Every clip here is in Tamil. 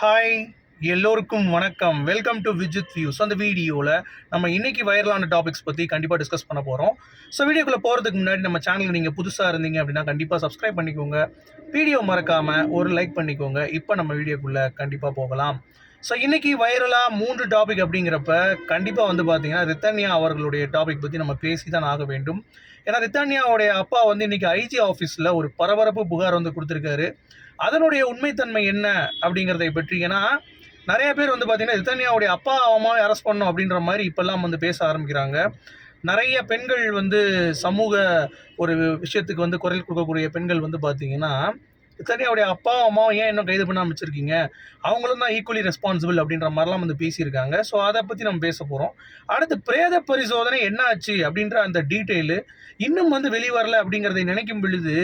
ஹாய் எல்லோருக்கும் வணக்கம். வெல்கம் டு விஜித் வியூஸ் அந்த வீடியோவில் நம்ம இன்றைக்கி வைரலான டாபிக்ஸ் பற்றி கண்டிப்பாக டிஸ்கஸ் பண்ண போகிறோம் ஸோ வீடியோக்குள்ளே போகிறதுக்கு முன்னாடி நம்ம சேனலுக்கு நீங்கள் புதுசாக இருந்தீங்க அப்படின்னா கண்டிப்பாக சப்ஸ்கிரைப் பண்ணிக்கோங்க. வீடியோ மறக்காமல் ஒரு லைக் பண்ணிக்கோங்க. இப்போ நம்ம வீடியோக்குள்ளே கண்டிப்பாக போகலாம். ஸோ இன்றைக்கி வைரலாக மூன்று டாபிக் அப்படிங்கிறப்ப கண்டிப்பாக வந்து பார்த்தீங்கன்னா ரித்தன்யா அவர்களுடைய டாபிக் பற்றி நம்ம பேசி தான் ஆக வேண்டும். ஏன்னா ரித்தானியாவுடைய அப்பா வந்து இன்றைக்கி ஐஜி ஆஃபீஸில் ஒரு பரபரப்பு புகார் வந்து கொடுத்துருக்காரு. அதனுடைய உண்மைத்தன்மை என்ன அப்படிங்கிறதை பற்றி ஏன்னா நிறைய பேர் வந்து பார்த்தீங்கன்னா ரித்தானியாவுடைய அப்பா அம்மாவை அரெஸ்ட் பண்ணணும் அப்படின்ற மாதிரி இப்போல்லாம் வந்து பேச ஆரம்பிக்கிறாங்க. நிறைய பெண்கள் வந்து சமூக ஒரு விஷயத்துக்கு வந்து குரல் கொடுக்கக்கூடிய பெண்கள் வந்து பார்த்தீங்கன்னா சரி அவருடைய அப்பா அம்மாவும் ஏன் இன்னும் கைது பண்ண அமைச்சிருக்கீங்க அவங்களும் தான் ஈக்குவலி ரெஸ்பான்சிபிள் அப்படின்ற மாதிரிலாம் வந்து பேசியிருக்காங்க. ஸோ அதை பற்றி நம்ம பேச போகிறோம் அடுத்து பிரேத பரிசோதனை என்ன ஆச்சு அப்படின்ற அந்த டீட்டெயிலு இன்னும் வந்து வெளிவரல அப்படிங்கிறதை நினைக்கும் பொழுது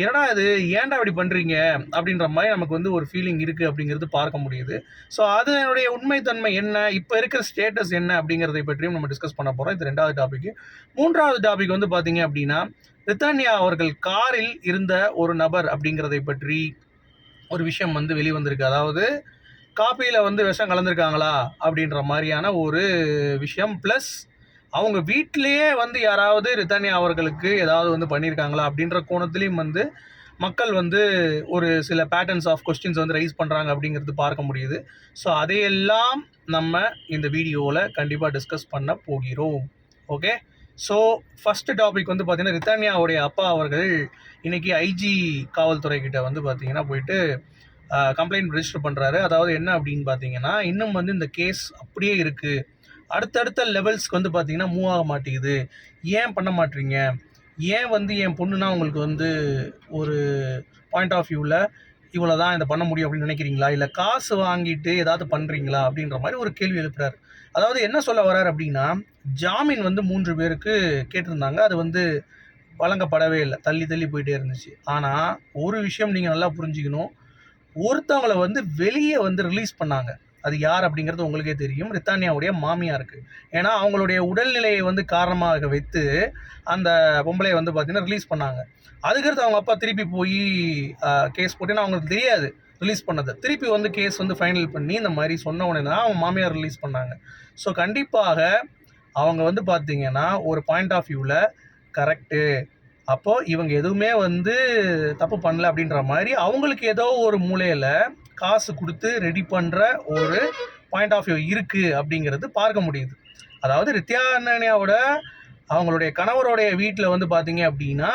என்னடா இது ஏன்டா இப்படி பண்ணுறீங்க அப்படின்ற மாதிரி நமக்கு வந்து ஒரு ஃபீலிங் இருக்குது அப்படிங்கிறது பார்க்க முடியுது. ஸோ அதனுடைய உண்மைத்தன்மை என்ன? இப்போ இருக்கிற ஸ்டேட்டஸ் என்ன அப்படிங்கிறதை பற்றியும் நம்ம டிஸ்கஸ் பண்ண போகிறோம் இது ரெண்டாவது டாபிக் மூன்றாவது டாபிக் வந்து பார்த்தீங்க அப்படின்னா ரித்தானியா அவர்கள் காரில் இருந்த ஒரு நபர் அப்படிங்கிறதை பற்றி ஒரு விஷயம் வந்து வெளிவந்திருக்கு. அதாவது காப்பியில் வந்து விஷம் கலந்துருக்காங்களா? அப்படின்ற மாதிரியான ஒரு விஷயம். ப்ளஸ் அவங்க வீட்டிலேயே வந்து யாராவது ரித்தானியா அவர்களுக்கு ஏதாவது வந்து பண்ணியிருக்காங்களா அப்படின்ற கோணத்துலேயும் வந்து மக்கள் வந்து ஒரு சில பேட்டர்ன்ஸ் ஆஃப் கொஸ்டின்ஸ் வந்து ரைஸ் பண்ணுறாங்க அப்படிங்கிறது பார்க்க முடியுது. ஸோ அதையெல்லாம் நம்ம இந்த வீடியோவில் கண்டிப்பாக டிஸ்கஸ் பண்ண போகிறோம். ஓகே ஸோ ஃபஸ்ட்டு டாபிக் வந்து பார்த்தீங்கன்னா ரித்தானியாவுடைய அப்பா அவர்கள் இன்றைக்கி ஐஜி காவல்துறை கிட்ட வந்து பார்த்தீங்கன்னா போயிட்டு கம்ப்ளைண்ட் ரெஜிஸ்டர் பண்ணுறாரு அதாவது என்ன அப்படின்னு பார்த்தீங்கன்னா இன்னும் வந்து இந்த கேஸ் அப்படியே இருக்குது அடுத்தடுத்த லெவல்ஸ்க்கு வந்து பார்த்தீங்கன்னா மூவ் ஆக மாட்டேங்குது. ஏன் பண்ண மாட்டீங்க? ஏன் வந்து என் பொண்ணுனா உங்களுக்கு வந்து ஒரு பாயிண்ட் ஆஃப் வியூவில் இவ்வளோ தான் இதை பண்ண முடியும் அப்படின்னு நினைக்கிறீங்களா? இல்லை காசு வாங்கிட்டு ஏதாவது பண்ணுறீங்களா அப்படின்ற மாதிரி ஒரு கேள்வி எழுப்புறாரு. அதாவது என்ன சொல்ல வரார் அப்படின்னா ஜாமீன் வந்து மூன்று பேருக்கு கேட்டிருந்தாங்க. அது வந்து வழங்கப்படவே இல்லை. தள்ளி தள்ளி போயிட்டே இருந்துச்சு. ஆனால் ஒரு விஷயம் நீங்கள் நல்லா புரிஞ்சுக்கணும். ஒருத்தவங்கள வந்து வெளியே வந்து ரிலீஸ் பண்ணாங்க. அது யார் அப்படிங்கிறது உங்களுக்கே தெரியும். ரித்தானியாவுடைய மாமியாருக்கு. ஏன்னா அவங்களுடைய உடல்நிலையை வந்து காரணமாக வைத்து அந்த பொம்பளையை வந்து பார்த்தீங்கன்னா ரிலீஸ் பண்ணாங்க. அதுக்கடுத்து அவங்க அப்பா திருப்பி போய் கேஸ் போட்டேன்னா அவங்களுக்கு தெரியாது. ரிலீஸ் பண்ணதை. திருப்பி வந்து கேஸ் வந்து ஃபைனல் பண்ணி இந்த மாதிரி சொன்ன உடனே தான் அவங்க மாமியார் ரிலீஸ் பண்ணாங்க. ஸோ கண்டிப்பாக அவங்க வந்து பார்த்தீங்கன்னா ஒரு பாயிண்ட் ஆஃப் வியூவில் கரெக்டு அப்போது இவங்க எதுவுமே வந்து தப்பு பண்ணல அப்படின்ற மாதிரி அவங்களுக்கு ஏதோ ஒரு மூலையில் காசு கொடுத்து ரெடி பண்ணுற ஒரு பாயிண்ட் ஆஃப் வியூ இருக்குது அப்படிங்கிறது பார்க்க முடியுது. அதாவது ரித்யானனியாவோட அவங்களுடைய கணவருடைய வீட்டில் வந்து பார்த்தீங்க அப்படின்னா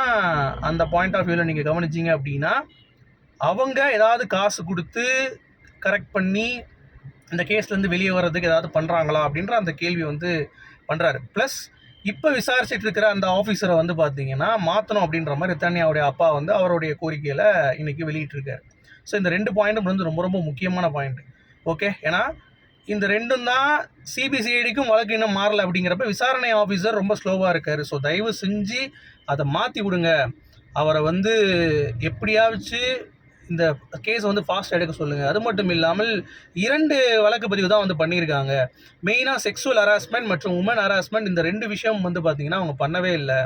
அந்த பாயிண்ட் ஆஃப் வியூவில் நீங்கள் கவனிச்சிங்க அப்படின்னா அவங்க ஏதாவது காசு கொடுத்து கரெக்ட் பண்ணி இந்த கேஸ்லேருந்து வெளியே வர்றதுக்கு ஏதாவது பண்ணுறாங்களா அப்படின்ற அந்த கேள்வி வந்து பண்ணுறாரு ப்ளஸ் இப்போ விசாரிச்சுட்டு இருக்கிற அந்த ஆஃபீஸரை வந்து பார்த்தீங்கன்னா மாற்றணும் அப்படின்ற மாதிரி ரித்தானியாவுடைய அப்பா வந்து அவருடைய கோரிக்கையில் இன்றைக்கி வெளியிட்டிருக்காரு. ஸோ இந்த ரெண்டு பாயிண்ட்டும் வந்து ரொம்ப ரொம்ப முக்கியமான பாயிண்ட் ஓகே ஏன்னா இந்த ரெண்டும் தான் சிபிசிஐடிக்கும் வழக்கு இன்னும் மாறலை அப்படிங்கிறப்ப விசாரணை ஆஃபீஸர் ரொம்ப ஸ்லோவாக இருக்கார். ஸோ தயவு செஞ்சு அதை மாற்றி விடுங்க. அவரை வந்து எப்படியாச்சு இந்த கேஸ் வந்து ஃபாஸ்ட் எடுக்க சொல்லுங்கள் அது மட்டும் இல்லாமல் இரண்டு வழக்கு பதிவு தான் வந்து பண்ணியிருக்காங்க மெயினாக செக்ஸுவல் ஹராஸ்மெண்ட் மற்றும் உமன் ஹராஸ்மெண்ட் இந்த ரெண்டு விஷயம் வந்து பார்த்தீங்கன்னா அவங்க பண்ணவே இல்லை.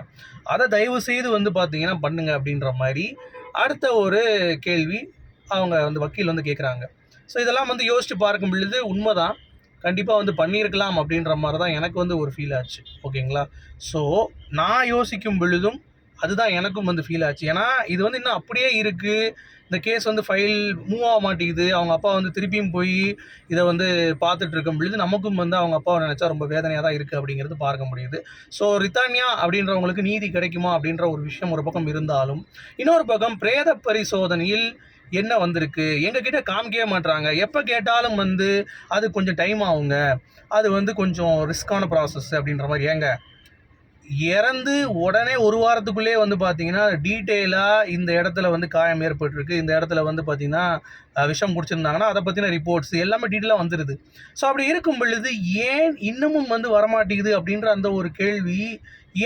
அதை தயவு செய்து வந்து பார்த்தீங்கன்னா பண்ணுங்க அப்படின்ற மாதிரி அடுத்த ஒரு கேள்வி அவங்க வந்து வக்கீல் வந்து கேட்குறாங்க ஸோ இதெல்லாம் வந்து யோசித்து பார்க்கும் பொழுது உண்மைதான். கண்டிப்பாக வந்து பண்ணியிருக்கலாம் அப்படின்ற மாதிரி தான் எனக்கு வந்து ஒரு ஃபீல் ஆச்சு. ஓகேங்களா ஸோ நான் யோசிக்கும் பொழுதும் அதுதான் எனக்கும் வந்து ஃபீல் ஆச்சு. ஏன்னா இது வந்து இன்னும் அப்படியே இருக்குது இந்த கேஸ் வந்து ஃபைல் மூவ் ஆக மாட்டேங்குது. அவங்க அப்பா வந்து திருப்பியும் போய் இதை வந்து பார்த்துட்டு இருக்க முடியுது நமக்கும் வந்து அவங்க அப்பாவை நினச்சா ரொம்ப வேதனையாக தான் இருக்குது அப்படிங்கிறது பார்க்க முடியுது. ஸோ ரித்தானியா அப்படின்றவங்களுக்கு நீதி கிடைக்குமா அப்படின்ற ஒரு விஷயம் ஒரு பக்கம் இருந்தாலும் இன்னொரு பக்கம் பிரேத பரிசோதனையில் என்ன வந்திருக்கு? எங்ககிட்ட காமிக்கவே மாட்றாங்க. எப்போ கேட்டாலும் வந்து அது கொஞ்சம் டைம் ஆகுங்க. அது வந்து கொஞ்சம் ரிஸ்க்கான ப்ராசஸ் அப்படின்ற மாதிரி. ஏங்க? இறந்து உடனே ஒரு வாரத்துக்குள்ளே வந்து பார்த்தீங்கன்னா டீட்டெயிலாக இந்த இடத்துல வந்து காயம் ஏற்பட்டிருக்கு. இந்த இடத்துல வந்து பார்த்தீங்கன்னா விஷம் குடிச்சிருந்தாங்கன்னா அதை பற்றின ரிப்போர்ட்ஸ் எல்லாமே டீட்டெயிலாக வந்துடுது ஸோ அப்படி இருக்கும் பொழுது ஏன் இன்னமும் வந்து வரமாட்டேங்குது அப்படின்ற அந்த ஒரு கேள்வி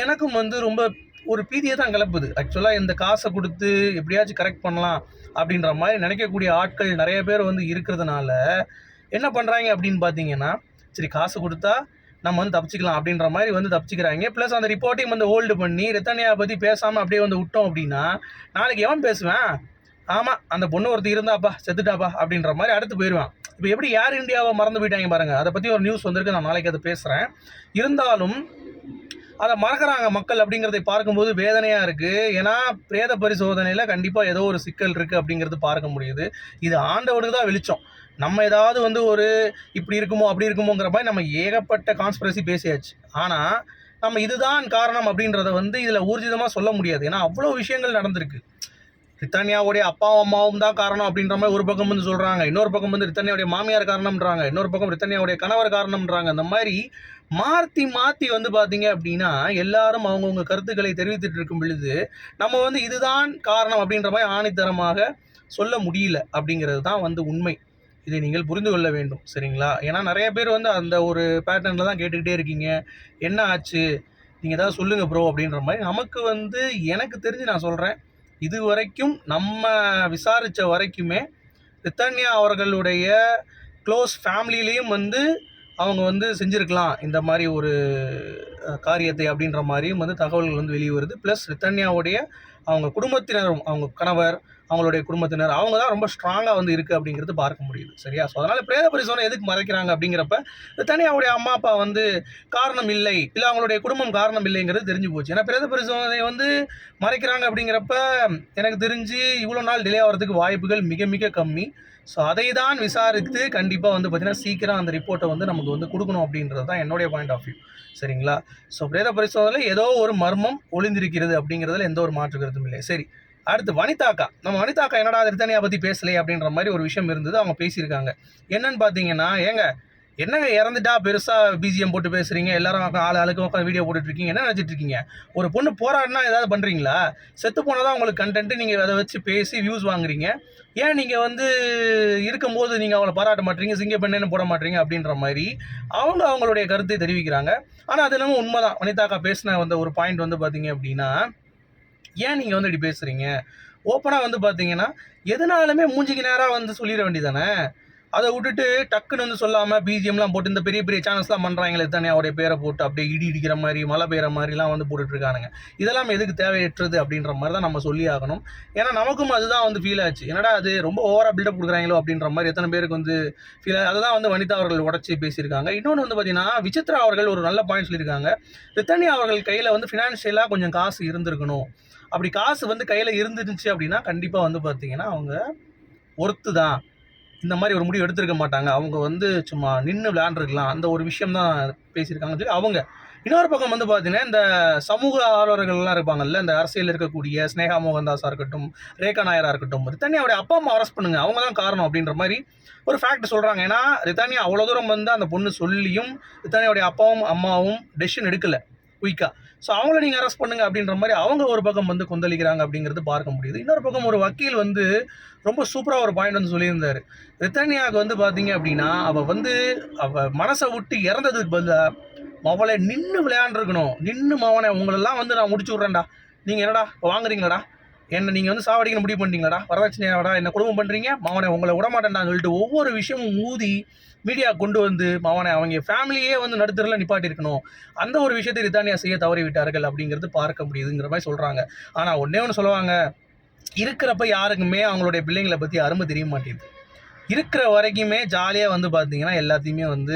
எனக்கும் வந்து ரொம்ப ஒரு பீதியை தான் கிளப்புது. ஆக்சுவலாக இந்த காசை கொடுத்து எப்படியாச்சும் கரெக்ட் பண்ணலாம் அப்படின்ற மாதிரி நினைக்கக்கூடிய ஆட்கள் நிறைய பேர் வந்து இருக்கிறதுனால என்ன பண்ணுறாங்க அப்படின்னு பார்த்தீங்கன்னா சரி காசு கொடுத்தா நம்ம வந்து தப்பிச்சிக்கலாம் அப்படின்ற மாதிரி வந்து தப்பிச்சிக்கிறாங்க. ப்ளஸ் அந்த ரிப்போர்ட்டையும் வந்து ஹோல்டு பண்ணி ரித்தனியா பற்றி பேசாமல் அப்படியே வந்து விட்டோம் அப்படின்னா நாளைக்கு எவன் பேசுவேன்? ஆமாம் அந்த பொண்ணு ஒருத்தர் இருந்தாப்பா செத்துட்டாப்பா அப்படின்ற மாதிரி அடுத்து போயிடுவான் இப்போ எப்படி ஏர் இந்தியாவை மறந்து போயிட்டாங்க பாருங்க. அதை பற்றி ஒரு நியூஸ் வந்திருக்கு நான் நாளைக்கு அதை பேசுகிறேன் இருந்தாலும் அதை மறக்கிறாங்க மக்கள் அப்படிங்கிறதை பார்க்கும்போது வேதனையாக இருக்குது ஏன்னா பிரேத பரிசோதனையில் கண்டிப்பாக ஏதோ ஒரு சிக்கல் இருக்குது அப்படிங்கிறது பார்க்க முடியுது. இது ஆண்டவனுக்கு தான் வெளிச்சம். நம்ம ஏதாவது வந்து ஒரு இப்படி இருக்குமோ அப்படி இருக்குமோங்கிற மாதிரி நம்ம ஏகப்பட்ட கான்ஸ்பிரசி பேசியாச்சு. ஆனால் நம்ம இதுதான் காரணம் அப்படின்றத வந்து இதில் ஊர்ஜிதமாக சொல்ல முடியாது. ஏன்னா அவ்வளோ விஷயங்கள் நடந்திருக்கு. ரித்தானியாவுடைய அப்பாவும் அம்மாவும் தான் காரணம் அப்படின்ற மாதிரி ஒரு பக்கம் வந்து சொல்கிறாங்க இன்னொரு பக்கம் வந்து ரித்தானியாவுடைய மாமியார் காரணம்ன்றாங்க. இன்னொரு பக்கம் ரித்தானியாவுடைய கணவர் காரணம்ன்றாங்க. அந்த மாதிரி மாற்றி மாற்றி வந்து பார்த்தீங்க அப்படின்னா எல்லாரும் அவங்கவுங்க கருத்துக்களை தெரிவித்துட்டு இருக்கும் பொழுது நம்ம வந்து இதுதான் காரணம் அப்படின்ற மாதிரி ஆணித்தரமாக சொல்ல முடியல அப்படிங்கிறது தான் வந்து உண்மை. இதை நீங்கள் புரிந்து கொள்ள வேண்டும் சரிங்களா? ஏன்னா நிறைய பேர் வந்து அந்த ஒரு பேட்டர்னில் தான் கேட்டுக்கிட்டே இருக்கீங்க. என்ன ஆச்சு? நீங்கள் ஏதாவது சொல்லுங்கள் ப்ரோ அப்படின்ற மாதிரி நமக்கு வந்து எனக்கு தெரிஞ்சு நான் சொல்கிறேன் இது வரைக்கும் நம்ம விசாரித்த வரைக்குமே ரித்தன்யா அவர்களுடைய க்ளோஸ் ஃபேமிலியிலையும் வந்து அவங்க வந்து செஞ்சுருக்கலாம். இந்த மாதிரி ஒரு காரியத்தை அப்படின்ற மாதிரியும் வந்து தகவல்கள் வந்து வெளியே வருது. ப்ளஸ் ரித்தன்யாவுடைய அவங்க குடும்பத்தினரும் அவங்க கணவர் அவங்களுடைய குடும்பத்தினர் அவங்க தான் ரொம்ப ஸ்ட்ராங்காக வந்து இருக்குது அப்படிங்கிறது பார்க்க முடியுது. சரியா? ஸோ அதனால் பிரேத பரிசோதனை எதுக்கு மறைக்கிறாங்க அப்படிங்கிறப்ப ரித்தன்யாவுடைய அம்மா அப்பா வந்து காரணம் இல்லை இல்லை அவங்களுடைய குடும்பம் காரணம் இல்லைங்கிறது தெரிஞ்சு போச்சு. ஏன்னா பிரேத பரிசோதனை வந்து மறைக்கிறாங்க அப்படிங்கிறப்ப எனக்கு தெரிஞ்சு இவ்வளோ நாள் டிலே ஆகிறதுக்கு வாய்ப்புகள் மிக மிக கம்மி. ஸோ அதை தான் விசாரித்து கண்டிப்பாக வந்து பார்த்திங்கன்னா சீக்கிரம் அந்த ரிப்போர்ட்டை வந்து நமக்கு வந்து கொடுக்கணும் அப்படின்றது தான் என்னுடைய பாயிண்ட் ஆஃப் வியூ சரிங்களா? ஸோ பிரேத பரிசோதனையில் ஏதோ ஒரு மர்மம் ஒளிந்திருக்கிறது அப்படிங்கிறதுல எந்த ஒரு மாற்று கருத்தும் இல்லை. சரி அடுத்து வனிதாக்கா. நம்ம வனிதாக்கா என்னடா திருத்தனியா பற்றி பேசலையே அப்படின்ற மாதிரி ஒரு விஷயம் இருந்தது. அவங்க பேசியிருக்காங்க. என்னன்னு பார்த்தீங்கன்னா ஏங்க என்னங்க இறந்துட்டா பெருசாக பிஜிஎம் போட்டு பேசுகிறீங்க எல்லாரும் ஆள் ஆளுக்கு உட்காந்து வீடியோ போட்டுட்டு இருக்கீங்க என்ன நினச்சிட்டு இருக்கீங்க ஒரு பொண்ணு போராடினா ஏதாவது பண்ணுறீங்களா செத்து போனதான் உங்களுக்கு கண்டென்ட் நீங்கள் அதை வச்சு பேசி வியூஸ் வாங்குறீங்க. ஏன் நீங்கள் வந்து இருக்கும்போது நீங்கள் அவளை பாராட்ட மாட்டீங்க சிங்க பெண்ணு போட மாட்டீங்க அப்படின்ற மாதிரி அவங்க அவங்களுடைய கருத்தை தெரிவிக்கிறாங்க. ஆனால் அது இல்லாமல் உண்மைதான். வனிதாக்கா பேசின வந்த ஒரு பாயிண்ட் வந்து பார்த்தீங்க அப்படின்னா ஏன் நீங்கள் வந்து இப்படி பேசுகிறீங்க ஓப்பனாக வந்து பார்த்தீங்கன்னா எதனாலுமே மூஞ்சிக்கு நேராக வந்து சொல்லிட வேண்டியதானே அதை விட்டுட்டு டக்குன்னு வந்து சொல்லாமல் பிஜிஎம்லாம் போட்டு இந்த பெரிய பெரிய சேனல்ஸ்லாம் பண்ணுறாங்களே தானே அவருடைய பேரை போட்டு அப்படியே இடி இடிக்கிற மாதிரி மழை பெய்கிற மாதிரிலாம் வந்து போட்டுட்ருக்கானுங்க இதெல்லாம் எதுக்கு தேவையற்றது அப்படின்ற மாதிரி தான் நம்ம சொல்லி ஆகணும். ஏன்னா நமக்கும் அதுதான் வந்து ஃபீல் ஆச்சு. என்னடா அது ரொம்ப ஓவராக பில்டப் கொடுக்குறாங்களோ அப்படின்ற மாதிரி எத்தனை பேருக்கு வந்து ஃபீல் ஆகுது அதுதான் வந்து வனிதா அவர்கள் உடச்சி பேசியிருக்காங்க. இன்னொன்று வந்து பார்த்தீங்கன்னா விசித்ரா அவர்கள் ஒரு நல்ல பாயிண்ட் சொல்லியிருக்காங்க. ரித்தனி அவர்கள் கையில் வந்து ஃபினான்ஷியலாக கொஞ்சம் காசு இருந்திருக்கணும். அப்படி காசு வந்து கையில் இருந்துருந்துச்சு அப்படின்னா கண்டிப்பாக வந்து பார்த்தீங்கன்னா அவங்க ஒர்த்து தான் இந்த மாதிரி ஒரு முடிவு எடுத்திருக்க மாட்டாங்க. அவங்க வந்து சும்மா நின்று விளையாண்டுருக்கலாம். அந்த ஒரு விஷயம் தான் பேசியிருக்காங்கன்னு சொல்லி அவங்க. இன்னொரு பக்கம் வந்து பார்த்தீங்கன்னா இந்த சமூக ஆர்வலர்கள்லாம் இருப்பாங்கல்ல இந்த அரசியலில் இருக்கக்கூடிய ஸ்னேகா மோகன்தாஸாக இருக்கட்டும் ரேகா நாயராக இருக்கட்டும் ரித்தானியாவுடைய அப்பா அம்மா அரெஸ்ட் பண்ணுங்க. அவங்க தான் காரணம் அப்படின்ற மாதிரி ஒரு ஃபேக்ட் சொல்கிறாங்க ஏன்னா ரித்தானியா அவ்வளோ தூரம் வந்து அந்த பொண்ணு சொல்லியும் ரித்தானியாவுடைய அப்பாவும் அம்மாவும் டெசிஷன் எடுக்கலை. குயிக்காக ஸோ அவங்கள நீங்கள் அரெஸ்ட் பண்ணுங்க அப்படின்ற மாதிரி அவங்க ஒரு பக்கம் வந்து கொந்தளிக்கிறாங்க அப்படிங்கிறது பார்க்க முடியுது. இன்னொரு பக்கம் ஒரு வக்கீல் வந்து ரொம்ப சூப்பராக ஒரு பாயிண்ட் வந்து சொல்லியிருந்தார். ரித்தானியாவுக்கு வந்து பார்த்தீங்க அப்படின்னா அவள் வந்து அவள் மனசை விட்டு இறந்ததுக்கு பதிலாக அவளை நின்று விளையாண்டுருக்கணும். நின்று மவனை உங்களெல்லாம் வந்து நான் முடிச்சு விட்றேன்டா. நீங்கள் என்னடா வாங்குறீங்களாடா? என்ன நீங்கள் வந்து சாவடிக்கணும் முடிவு பண்ணுறீங்களாடா வரதட்சணையாடா என்ன குடும்பம் பண்ணுறீங்க மவனை உங்களை விட மாட்டேன்டான்னு சொல்லிட்டு ஒவ்வொரு விஷயமும் ஊதி மீடியா கொண்டு வந்து மவனை அவங்க ஃபேமிலியே வந்து நடுத்தரில் நிப்பாட்டியிருக்கணும் அந்த ஒரு விஷயத்தை ரித்தானியா செய்ய தவறி விட்டார்கள் அப்படிங்கிறது பார்க்க முடியுதுங்கிற மாதிரி சொல்கிறாங்க ஆனால் ஒன்றே ஒன்று சொல்லுவாங்க. இருக்கிறப்ப யாருக்குமே அவங்களுடைய பிள்ளைங்களை பற்றி அருமை தெரிய மாட்டேங்குது. இருக்கிற வரைக்குமே ஜாலியாக வந்து பார்த்தீங்கன்னா எல்லாத்தையுமே வந்து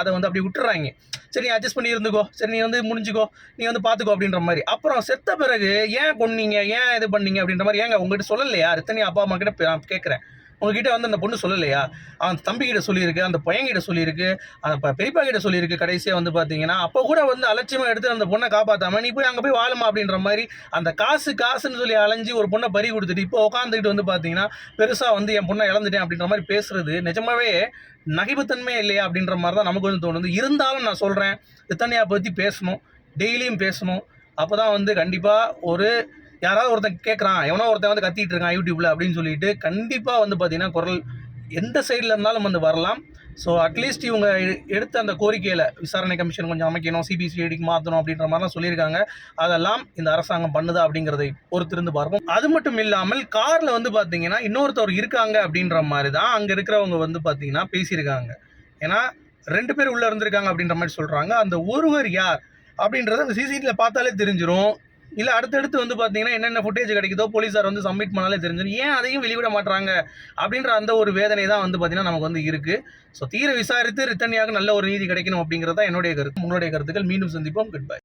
அதை வந்து அப்படி விட்டுறாங்க. சரி நீ அட்ஜஸ்ட் பண்ணி இருந்துக்கோ. சரி நீ வந்து முடிஞ்சுக்கோ. நீ வந்து பார்த்துக்கோ அப்படின்ற மாதிரி. அப்புறம் செத்த பிறகு ஏன் கொன்னீங்க? ஏன் இது பண்ணீங்க அப்படின்ற மாதிரி? ஏங்க உங்ககிட்ட சொல்லலையா? இத்தனை அப்பா அம்மா கிட்ட நான் கேட்குறேன் உங்ககிட்ட வந்து அந்த பொண்ணு சொல்லலையா? அந்த தம்பிக்கிட்ட சொல்லியிருக்கு அந்த பையன்கிட்ட சொல்லியிருக்கு அந்த பெரியப்பா கிட்ட சொல்லியிருக்கு கடைசியாக வந்து பார்த்தீங்கன்னா அப்போ கூட வந்து அலட்சியமாக எடுத்து அந்த பொண்ணை காப்பாற்றாம நீ போய் அங்கே போய் வாழுமா அப்படின்ற மாதிரி அந்த காசு காசுன்னு சொல்லி அலைஞ்சு ஒரு பொண்ணை பறி கொடுத்துட்டு இப்போ உட்காந்துக்கிட்டு வந்து பார்த்தீங்கன்னா பெருசாக வந்து என் பொண்ணை இழந்துட்டேன் அப்படின்ற மாதிரி பேசுறது நிஜமாவே நகைப்புத்தன்மையே இல்லையா அப்படின்ற மாதிரி தான் நமக்கு வந்து தோணுது. இருந்தாலும் நான் சொல்கிறேன் ரித்தனியா பற்றி பேசணும் டெய்லியும் பேசணும். அப்போ தான் வந்து கண்டிப்பாக ஒரு யாராவது ஒருத்தன் கேட்குறான் எவனோ ஒருத்தன் வந்து கத்திட்டு இருக்கான் யூடியூப்பில் அப்படின்னு சொல்லிட்டு கண்டிப்பாக வந்து பார்த்தீங்கன்னா குரல் எந்த சைடில் இருந்தாலும் வந்து வரலாம். ஸோ அட்லீஸ்ட் இவங்க எடுத்த அந்த கோரிக்கையில் விசாரணை கமிஷன் கொஞ்சம் அமைக்கணும் சிபிசிஐடிக்கு மாற்றணும் அப்படின்ற மாதிரிலாம் சொல்லியிருக்காங்க. அதெல்லாம் இந்த அரசாங்கம் பண்ணுதா அப்படிங்கிறதை பொறுத்திருந்து பார்ப்போம். அது மட்டும் இல்லாமல் காரில் வந்து பார்த்தீங்கன்னா இன்னொருத்தவர் இருக்காங்க அப்படின்ற மாதிரி தான் அங்கே இருக்கிறவங்க வந்து பார்த்தீங்கன்னா பேசியிருக்காங்க. ஏன்னா ரெண்டு பேர் உள்ளே இருந்திருக்காங்க அப்படின்ற மாதிரி சொல்கிறாங்க அந்த ஒருவர் யார் அப்படின்றத அந்த சிசிடிவியில் பார்த்தாலே தெரிஞ்சிடும் இல்லை அடுத்தடுத்து வந்து பார்த்தீங்கன்னா என்னென்ன ஃபுட்டேஜ் கிடைக்குதோ போலீஸார் வந்து சப்மிட் பண்ணாலே தெரிஞ்சிடும். ஏன் அதையும் வெளிவிட மாட்டாங்க அப்படின்ற அந்த ஒரு வேதனை தான் வந்து பார்த்தீங்கன்னா நமக்கு வந்து இருக்குது ஸோ தீர விசாரித்து ரித்தனியாக நல்ல ஒரு நீதி கிடைக்கணும் அப்படிங்கிறது தான் என்னுடைய கருத்து. உங்களுடைய கருத்துக்கள் மீண்டும் சந்திப்போம். Good bye